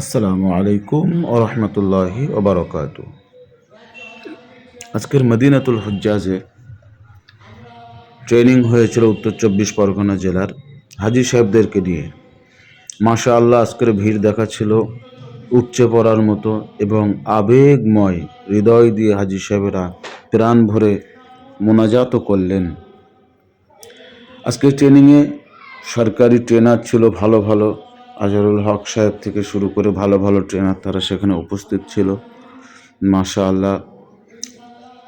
আসসালামু আলাইকুম ওরহমতুল্লাহি ওবরকাত আজকের মদিনাতুল হজ্জাজে ট্রেনিং হয়েছিল উত্তর চব্বিশ পরগনা জেলার হাজি সাহেবদেরকে নিয়ে। মাশা আল্লাহ আজকের ভিড় দেখাচ্ছিল উপচে পড়ার মতো এবং আবেগময় হৃদয় দিয়ে হাজি সাহেবেরা প্রাণ ভরে মোনাজাতও করলেন। আজকের ট্রেনিংয়ে সরকারি ট্রেনার ছিল ভালো ভালো আজহারুল হক সাহেব থেকে শুরু করে ভালো ভালো ট্রেনার তারা সেখানে উপস্থিত ছিল। মাশা আল্লাহ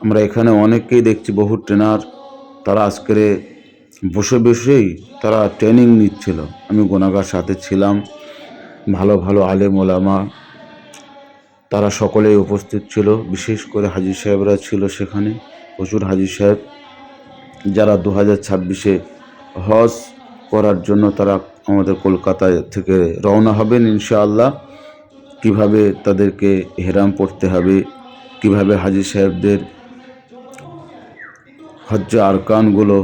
আমরা এখানে অনেককেই দেখছি, বহু ট্রেনার তারা আজকের বসে বসেই তারা ট্রেনিং নিচ্ছিল। আমি গোনাগার সাথে ছিলাম, ভালো ভালো আলেম ওলামা তারা সকলেই উপস্থিত ছিল, বিশেষ করে হাজি সাহেবরা ছিল সেখানে, প্রচুর হাজি সাহেব। যারা দু হাজার ছাব্বিশে হজ করার জন্য তারা আমাদের কলকাতায় থেকে রওনা হবেন ইনশাআল্লাহ। কীভাবে তাদেরকে হেরাম পড়তে হবে, কীভাবে হাজি সাহেবদের হজ্জ আরকানগুলো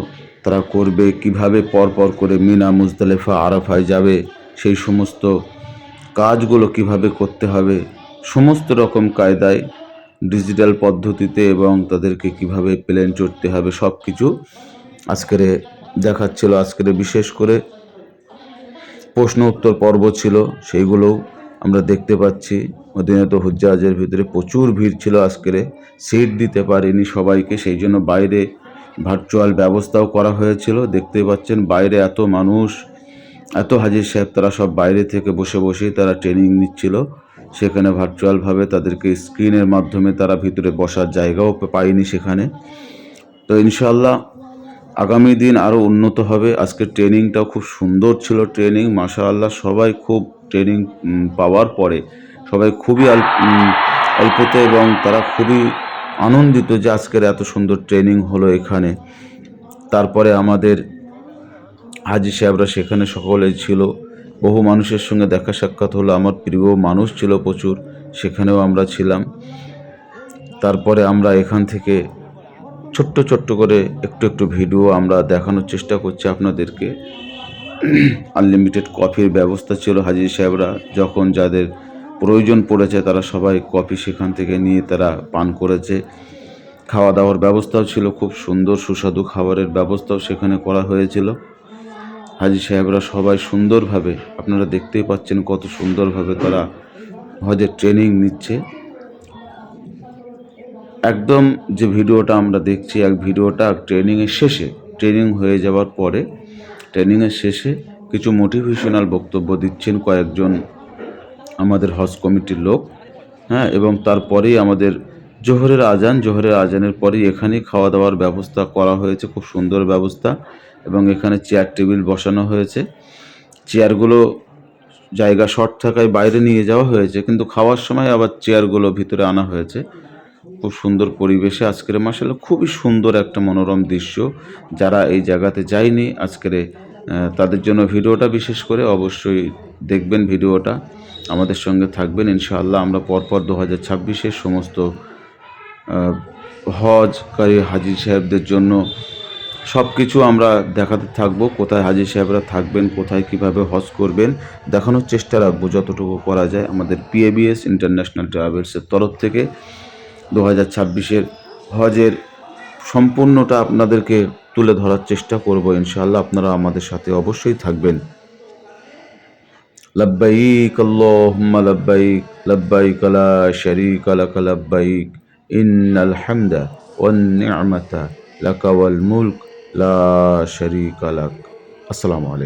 তারা করবে, কীভাবে পরপর করে মিনা, মুজদালেফা, আরাফায় যাবে, সেই সমস্ত কাজগুলো কীভাবে করতে হবে, সমস্ত রকম কায়দায়, ডিজিটাল পদ্ধতিতে এবং তাদেরকে কীভাবে প্লেন চড়তে হবে সব কিছু আজকের দেখাচ্ছিল। আজকের বিশেষ করে প্রশ্ন উত্তর পর্ব ছিল সেইগুলোও আমরা দেখতে পাচ্ছি। মদিনাত হুজ্জাজের ভিতরে প্রচুর ভিড় ছিল আজকের, সিট দিতে পারিনি সবাইকে, সেই জন্য বাইরে ভার্চুয়াল ব্যবস্থাও করা হয়েছিল। দেখতে পাচ্ছেন বাইরে এত মানুষ, এত হাজির সাহেব, তারা সব বাইরে থেকে বসে বসেই তারা ট্রেনিং নিচ্ছিল। সেখানে ভার্চুয়ালভাবে তাদেরকে স্ক্রিনের মাধ্যমে তারা ভিতরে বসার জায়গাও পায়নি সেখানে। তো ইনশাল্লাহ আগামী দিন আরও উন্নত হবে। আজকের ট্রেনিংটাও খুব সুন্দর ছিল ট্রেনিং। মাশা আল্লাহ সবাই খুব ট্রেনিং পাওয়ার পরে সবাই খুবই অল্পতে এবং তারা খুবই আনন্দিত যে আজকের এত সুন্দর ট্রেনিং হলো এখানে। তারপরে আমাদের হাজি সাহেবরা সেখানে সকলেই ছিল। বহু মানুষের সঙ্গে দেখা সাক্ষাৎ হলো। আমার প্রিয় মানুষ ছিল প্রচুর, সেখানেও আমরা ছিলাম। তারপরে আমরা এখান থেকে ছোট্ট ছোট্ট করে একটু একটু ভিডিও আমরা দেখানোর চেষ্টা করছি আপনাদেরকে। আনলিমিটেড কফির ব্যবস্থা ছিল হাজির সাহেবরা। যখন যাদের প্রয়োজন পড়েছে তারা সবাই কফি সেখান থেকে নিয়ে তারা পান করেছে। খাওয়া দাওয়ার ব্যবস্থাও ছিল খুব সুন্দর, সুস্বাদু খাবারের ব্যবস্থাও সেখানে করা হয়েছিল। হাজি সাহেবরা সবাই সুন্দরভাবে, আপনারা দেখতেই পাচ্ছেন কত সুন্দরভাবে তারা হজের ট্রেনিং নিচ্ছে। একদম যে ভিডিওটা আমরা দেখছি, এক ভিডিওটা ট্রেনিংয়ের শেষে ট্রেনিং হয়ে যাওয়ার পরে ট্রেনিংয়ের শেষে কিছু মোটিভেশনাল বক্তব্য দিচ্ছেন কয়েকজন আমাদের হজ কমিটির লোক হ্যাঁ এবং তারপরেই আমাদের জোহরের আজান, জোহরের আজানের পরেই এখানেই খাওয়া দাওয়ার ব্যবস্থা করা হয়েছে, খুব সুন্দর ব্যবস্থা, এবং এখানে চেয়ার টেবিল বসানো হয়েছে। চেয়ারগুলো জায়গা শর্ট থাকায় বাইরে নিয়ে যাওয়া হয়েছে, কিন্তু খাওয়ার সময় আবার চেয়ারগুলো ভিতরে আনা হয়েছে। খুব সুন্দর পরিবেশে। আজকের মাসাল খুবই সুন্দর একটা মনোরম দৃশ্য। যারা এই জায়গাতে যায়নি, আজকের তাদের জন্য ভিডিওটা বিশেষ করে অবশ্যই দেখবেন ভিডিওটা। আমাদের সঙ্গে থাকবেন, ইনশাআল্লাহ আমরা পরপর দু হাজার ছাব্বিশের সমস্ত হজকারী হাজি সাহেবদের জন্য সব কিছু আমরা দেখাতে থাকব। কোথায় হাজি সাহেবরা থাকবেন, কোথায় কীভাবে হজ করবেন, দেখানোর চেষ্টা রাখব যতটুকু করা যায়। আমাদের পিএবিএস ইন্টারন্যাশনাল ট্রাভেলসের তরফ থেকে। দু হাজার ছাব্বিশের হজের সম্পূর্ণটা আপনাদেরকে তুলে ধরার চেষ্টা করব, ইনশাআল্লাহ আপনারা আমাদের সাথে অবশ্যই থাকবেন। লব্বাইক আল্লাহুম্মা লব্বাইক লব্বাইক লা শারীকা লাক, লব্বাইক ইন্নাল হামদা ওয়ান নি'মাতা লাকা ওয়াল মুলক, লা শারীকা লাক। আসসালামু আলাইকুম।